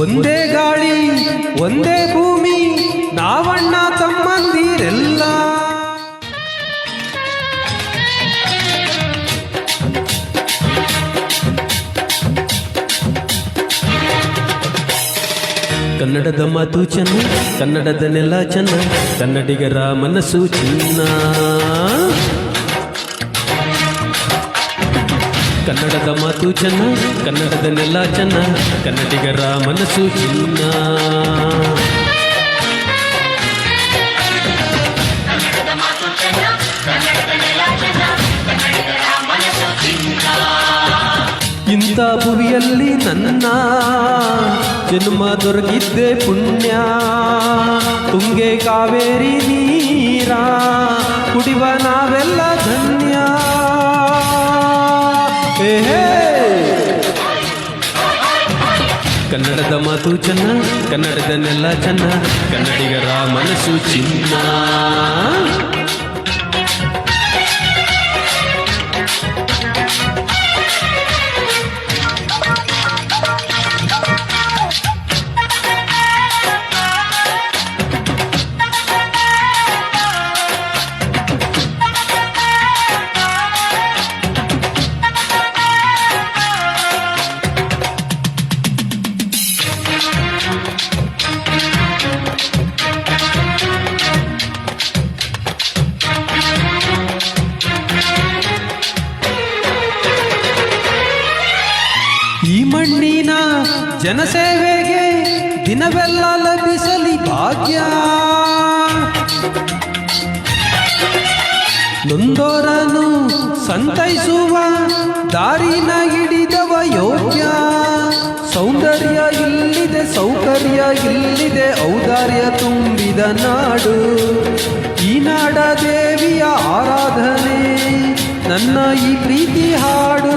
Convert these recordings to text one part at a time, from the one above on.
ಒಂದೇ ಗಾಳಿ, ಒಂದೇ ಭೂಮಿ, ನಾವಣ್ಣ ತಮ್ಮಂದಿರೆಲ್ಲ. ಕನ್ನಡದ ಮಾತು ಚೆನ್ನ, ಕನ್ನಡದ ನೆಲ ಚೆನ್ನ, ಕನ್ನಡಿಗರ ಮನಸ್ಸು ಚಿನ್ನ. ಕನ್ನಡದ ಮಾತು ಚೆನ್ನ ಕನ್ನಡದ ನೆಲ ಚೆನ್ನ ಕನ್ನಡಿಗರ ಮನಸ್ಸು ಚಿನ್ನ. ಇಂಥ ಭುವಿಯಲ್ಲಿ ನನ್ನ ಜನ್ಮ ದೊರಕಿದ್ದೆ ಪುಣ್ಯ. ತುಂಗೆ ಕಾವೇರಿ ನೀರ ಕುಡಿವ ನಾವೆಲ್ಲ ಧನ್ಯ. ಕನ್ನಡದ ಮಾತು ಚೆನ್ನ ಕನ್ನಡದ ನೆಲ ಚೆನ್ನ ಕನ್ನಡಿಗರ ಮನಸ್ಸು ಚಿನ್ನ ಮಣ್ಣಿನ ಜನಸೇವೆಗೆ ದಿನವೆಲ್ಲ ಲಭಿಸಲಿ ಭಾಗ್ಯ. ನೊಂದೋರನು ಸಂತೈಸುವ, ದಾರಿನ ಹಿಡಿದವ ಯೋಗ್ಯ. ಸೌಂದರ್ಯ ಇಲ್ಲಿದೆ, ಸೌಕರ್ಯ ಇಲ್ಲಿದೆ, ಔದಾರ್ಯ ತುಂಬಿದ ನಾಡು. ಈ ನಾಡ ದೇವಿಯ ಆರಾಧನೆ, ನನ್ನ ಈ ಪ್ರೀತಿ ಹಾಡು.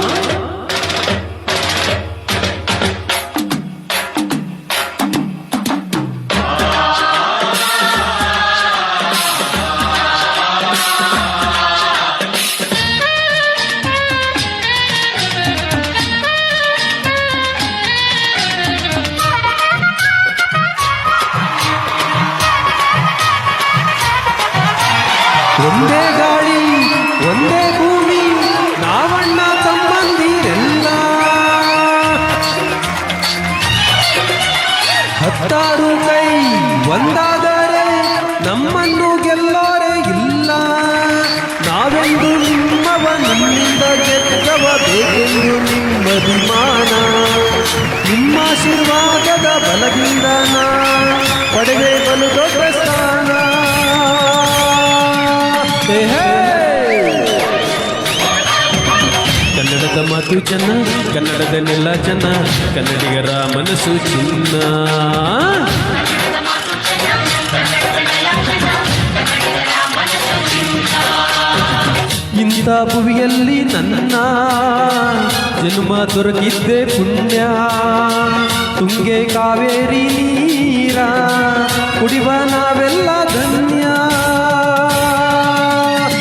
ಒಂದೇ ಗಾಳಿ, ಒಂದೇ ಭೂಮಿ, ನಾವಣ್ಣ ತಮ್ಮಂದಿರೆಲ್ಲ ಹತ್ತಾರು ಕೈ ಒಂದಾದರೆ ನಮ್ಮನ್ನು ಗೆಲ್ಲೋರೆ ಇಲ್ಲ. ನಾವೆಂದು ನಿಮ್ಮವ, ನಿಮ್ಮಿಂದ ಗೆದ್ದವ ಬೇಕೆಂದು ನಿಮ್ಮಭಿಮಾನ ನಿಮ್ಮ ಆಶೀರ್ವಾದದ ಬಲದಿಂದ ನಾ ಕನ್ನಡದ ಮಾತು ಚೆನ್ನ, ಕನ್ನಡದ ನೆಲ ಚೆನ್ನ, ಕನ್ನಡಿಗರ ಮನಸ್ಸು ಚಿನ್ನ. ಇಂಥ ಭುವಿಯಲ್ಲಿ ನನ್ನ ಜನ್ಮ ದೊರಕಿದ್ದೆ ಪುಣ್ಯ. ತುಂಗೆ ಕಾವೇರಿ ನೀರ ಕುಡಿವ ನಾವೆಲ್ಲ ಧನ್ಯ.